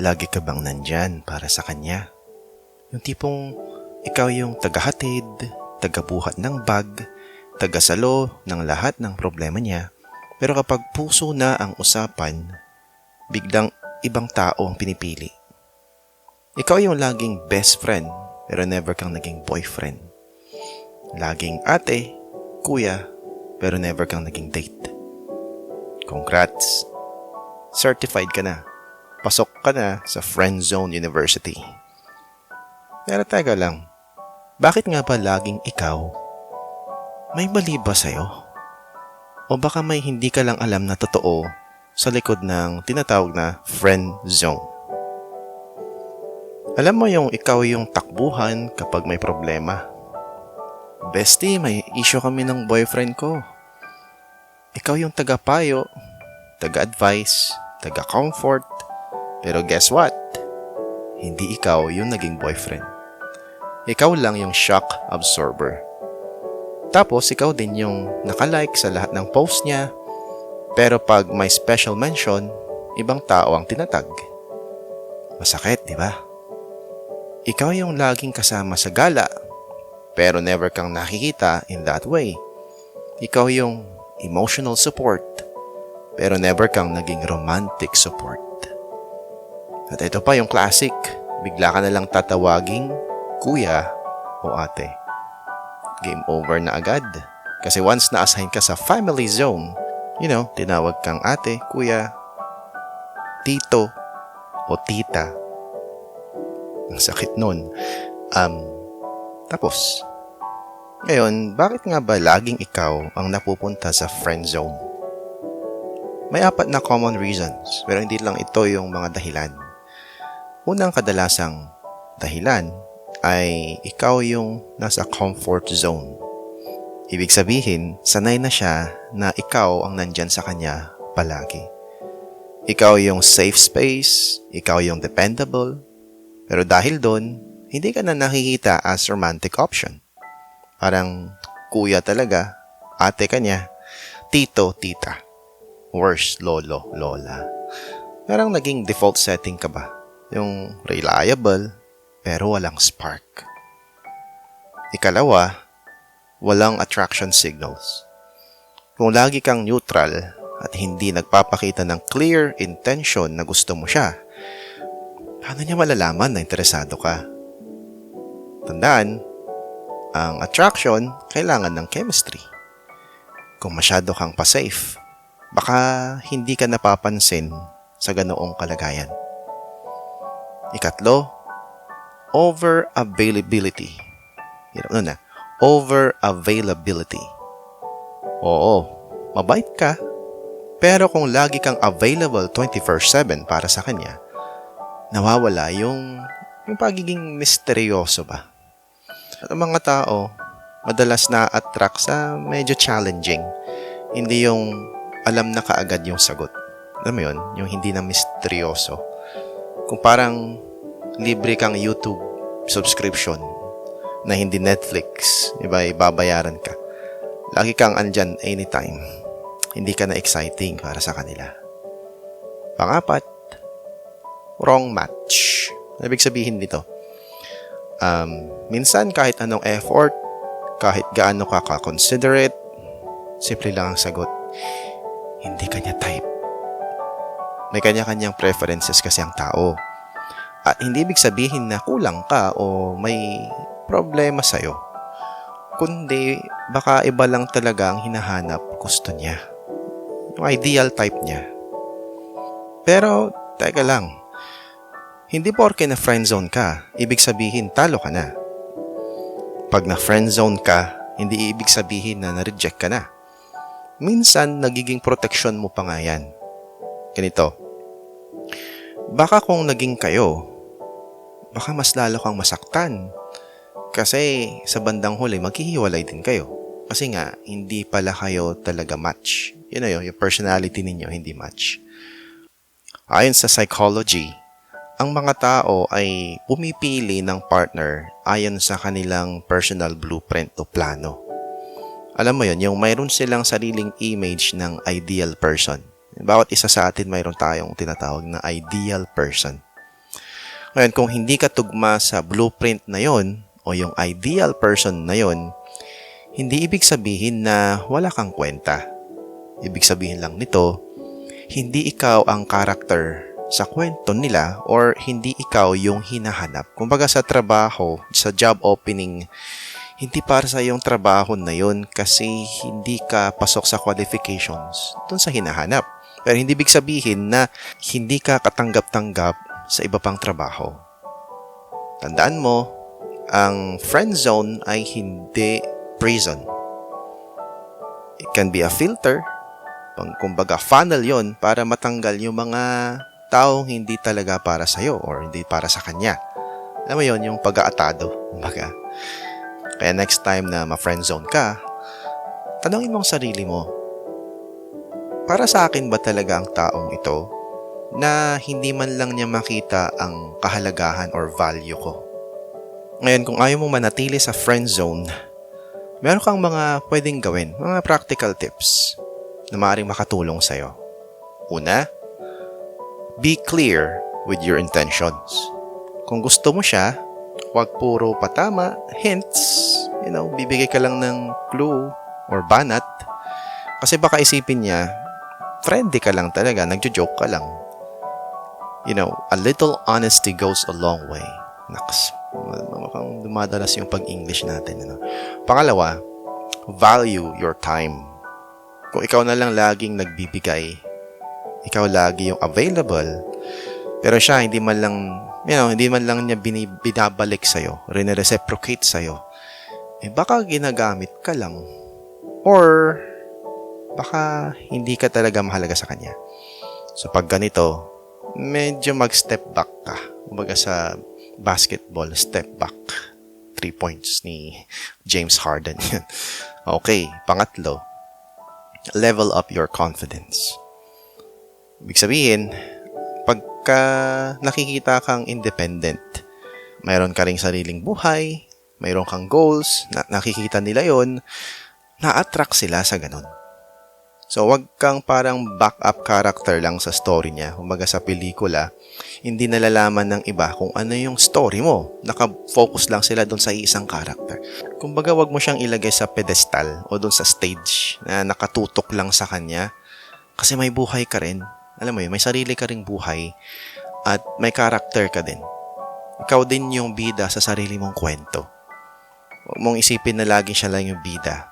Lagi ka bang nandyan para sa kanya? Yung tipong ikaw yung tagahatid, tagabuhat ng bag, tagasalo ng lahat ng problema niya. Pero kapag puso na ang usapan, biglang ibang tao ang pinipili. Ikaw yung laging best friend, pero never kang naging boyfriend. Laging ate, kuya, pero never kang naging date. Congrats! Certified ka na. Pasok ka na sa Friend Zone University. Pero teka lang, bakit nga ba laging ikaw? May mali ba sa'yo? O baka may hindi ka lang alam na totoo sa likod ng tinatawag na friend zone? Alam mo yung ikaw yung takbuhan kapag may problema. Bestie, may issue kami ng boyfriend ko. Ikaw yung taga-payo, taga-advice, taga-comfort. Pero guess what? Hindi ikaw yung naging boyfriend. Ikaw lang yung shock absorber. Tapos ikaw din yung nakalike sa lahat ng post niya. Pero pag may special mention, ibang tao ang tinatag. Masakit, di ba? Ikaw yung laging kasama sa gala, pero never kang nakikita in that way. Ikaw yung emotional support, pero never kang naging romantic support. At ito pa yung classic, bigla ka na lang tatawaging kuya o ate. Game over na agad. Kasi once na-assign ka sa family zone, you know, tinawag kang ate, kuya, tito, o tita. Ang sakit nun. Um, tapos, ngayon, bakit nga ba laging ikaw ang napupunta sa friend zone? May apat na common reasons, pero hindi lang ito yung mga dahilan. Unang kadalasang dahilan ay ikaw yung nasa comfort zone. Ibig sabihin, sanay na siya na ikaw ang nandyan sa kanya palagi. Ikaw yung safe space, ikaw yung dependable, pero dahil doon, hindi ka na nakikita as romantic option. Parang kuya talaga, ate ka niya, tito, tita. Worse, lolo, lola. Parang naging default setting ka ba? Yung reliable, pero walang spark. Ikalawa, walang attraction signals. Kung lagi kang neutral at hindi nagpapakita ng clear intention na gusto mo siya, paano niya malalaman na interesado ka? Tandaan, ang attraction kailangan ng chemistry. Kung masyado kang pa-safe, baka hindi ka napapansin sa ganoong kalagayan. Ikatlo, over-availability. Hirap nun na. Over-availability. Oo, mabait ka. Pero kung lagi kang available 24-7 para sa kanya, nawawala yung, yung pagiging misteryoso ba? At ang mga tao, madalas na-attract sa medyo challenging. Hindi yung alam na kaagad yung sagot. Alam mo yun? Yung hindi na misteryoso. Kung parang libre kang YouTube subscription na hindi Netflix, iba ibabayaran ka. Lagi kang andyan anytime. Hindi ka na exciting para sa kanila. Pangapat, wrong match. Ano ibig sabihin nito? Um, minsan kahit anong effort, kahit gaano ka ka-considerate, simple lang ang sagot. Hindi kanya type. May kanya-kanyang preferences kasi ang tao. At hindi ibig sabihin na kulang ka o may problema sa'yo. Kundi baka iba lang talaga ang hinahanap gusto niya. Yung ideal type niya. Pero, teka lang. Hindi porke na friendzone ka, ibig sabihin talo ka na. Pag na friendzone ka, hindi ibig sabihin na na-reject ka na. Minsan, nagiging protection mo pa nga yan. Ganito. Baka kung naging kayo, baka mas lalo kang masaktan. Kasi sa bandang huli, maghihiwalay din kayo. Kasi nga, hindi pala kayo talaga match. Yun na yun, yung personality ninyo hindi match. Ayon sa psychology, ang mga tao ay pumipili ng partner ayon sa kanilang personal blueprint o plano. Alam mo yon yung mayroon silang sariling image ng ideal person. Bawat isa sa atin mayroon tayong tinatawag na ideal person. Ngayon, kung hindi ka tugma sa blueprint na yon o yung ideal person na yon, hindi ibig sabihin na wala kang kwenta. Ibig sabihin lang nito, hindi ikaw ang karakter sa kwento nila or hindi ikaw yung hinahanap. Kumbaga sa trabaho, sa job opening, hindi para sa yung trabaho na yun kasi hindi ka pasok sa qualifications dun sa hinahanap. Pero hindi big sabihin na hindi ka katanggap-tanggap sa iba pang trabaho. Tandaan mo, ang friend zone ay hindi prison. It can be a filter, pang kumbaga funnel yon para matanggal yung mga taong hindi talaga para sa'yo or hindi para sa kanya. Alam mo yon yung pag-aatado, kumbaga. Kaya next time na ma-friend zone ka, tanongin mo ang sarili mo, para sa akin ba talaga ang taong ito na hindi man lang niya makita ang kahalagahan or value ko? Ngayon, kung ayaw mo manatili sa friend zone, meron kang mga pwedeng gawin, mga practical tips na maaaring makatulong sa'yo. Una, be clear with your intentions. Kung gusto mo siya, huwag puro patama, hints, you know, bibigay ka lang ng clue or banat. Kasi baka isipin niya, friendly ka lang talaga, nagjo-joke ka lang. You know, a little honesty goes a long way. Naks, mukhang dumadalas yung pag-English natin. Ano? Pangalawa, value your time. Kung ikaw na lang laging nagbibigay, ikaw lagi yung available, pero siya hindi man lang, you know, hindi man lang niya binabalik sa'yo, reciprocate sa'yo, eh baka ginagamit ka lang. Or, baka hindi ka talaga mahalaga sa kanya. So pag ganito, medyo mag-step back ka. Kumbaga sa basketball, step back. Three points ni James Harden. Okay, pangatlo, level up your confidence. Ibig sabihin, pagka nakikita kang independent, mayroon ka ring sariling buhay, mayroon kang goals, na nakikita nila yon na-attract sila sa ganun. So, wag kang parang backup character lang sa story niya. Kumbaga sa pelikula, hindi nalalaman ng iba kung ano yung story mo. Naka-focus lang sila doon sa isang character. Kumbaga, wag mo siyang ilagay sa pedestal o doon sa stage na nakatutok lang sa kanya. Kasi may buhay ka rin. Alam mo yun, may sarili ka ring buhay at may character ka din. Ikaw din yung bida sa sarili mong kwento. Huwag mong isipin na laging siya lang yung bida.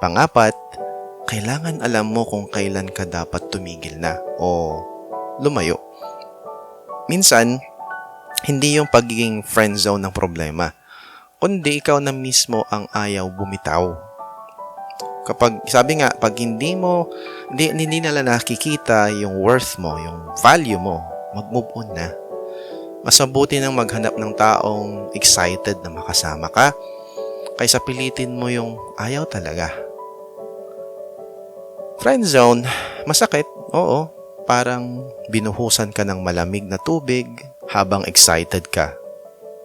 Pangapat, kailangan alam mo kung kailan ka dapat tumigil na o lumayo. Minsan, hindi yung pagiging friend zone ng problema, kundi ikaw na mismo ang ayaw bumitaw. Kapag, sabi nga, pag hindi mo, hindi, hindi nila nakikita yung worth mo, yung value mo, mag-move on na. Mas mabuti nang maghanap ng taong excited na makasama ka kaysa pilitin mo yung ayaw talaga. Friend zone, masakit, oo. Parang binuhusan ka ng malamig na tubig habang excited ka.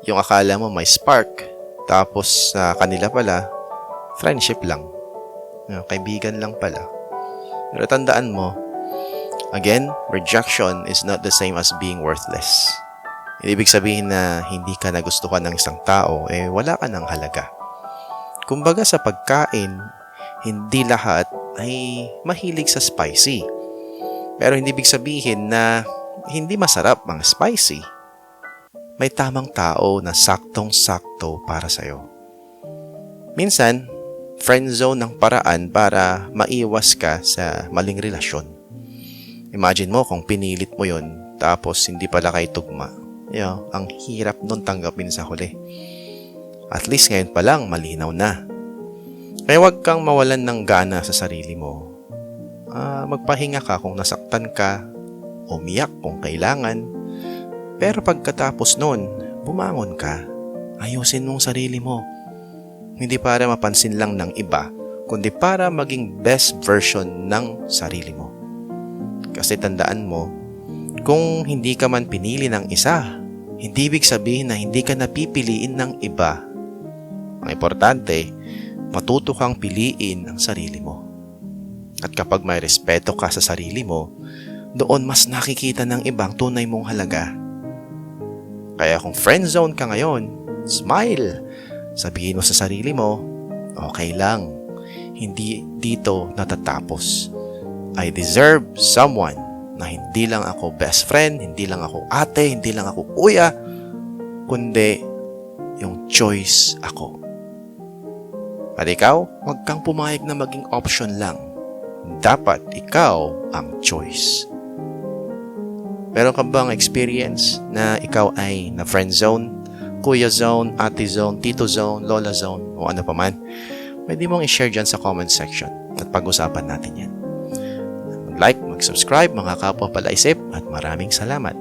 Yung akala mo may spark, tapos sa kanila pala, friendship lang. Yung kaibigan lang pala. Pero tandaan mo, again, rejection is not the same as being worthless. Ibig sabihin na hindi ka nagustuhan ng isang tao, eh wala ka ng halaga. Kumbaga sa pagkain, hindi lahat ay mahilig sa spicy. Pero hindi ibig sabihin na hindi masarap ang spicy. May tamang tao na saktong-sakto para sa'yo. Minsan, friend zone ng paraan para maiwas ka sa maling relasyon. Imagine mo kung pinilit mo yon tapos hindi pala kayo tugma. You know, ang hirap nun tanggapin sa huli. At least ngayon pa lang malinaw na kaya huwag kang mawalan ng gana sa sarili mo. Uh, magpahinga ka kung nasaktan ka, umiyak kung kailangan. Pero pagkatapos nun, bumangon ka. Ayusin mong sarili mo. Hindi para mapansin lang ng iba, kundi para maging best version ng sarili mo. Kasi tandaan mo, kung hindi ka man pinili ng isa, hindi ibig sabihin na hindi ka napipiliin ng iba. Ang importante, matuto kang piliin ang sarili mo. At kapag may respeto ka sa sarili mo, doon mas nakikita ng ibang tunay mong halaga. Kaya kung friend zone ka ngayon, smile. Sabihin mo sa sarili mo, okay lang. Hindi dito natatapos. I deserve someone na hindi lang ako best friend, hindi lang ako ate, hindi lang ako kuya, kundi yung choice ako. At ikaw, huwag kang pumayag na maging option lang. Dapat ikaw ang choice. Meron ka bang experience na ikaw ay na friend zone, kuya zone, ate zone, tito zone, lola zone, o ano pa man? Pwede mong i-share dyan sa comment section at pag-usapan natin yan. Mag-like, mag-subscribe mga kapwa palaisip at maraming salamat.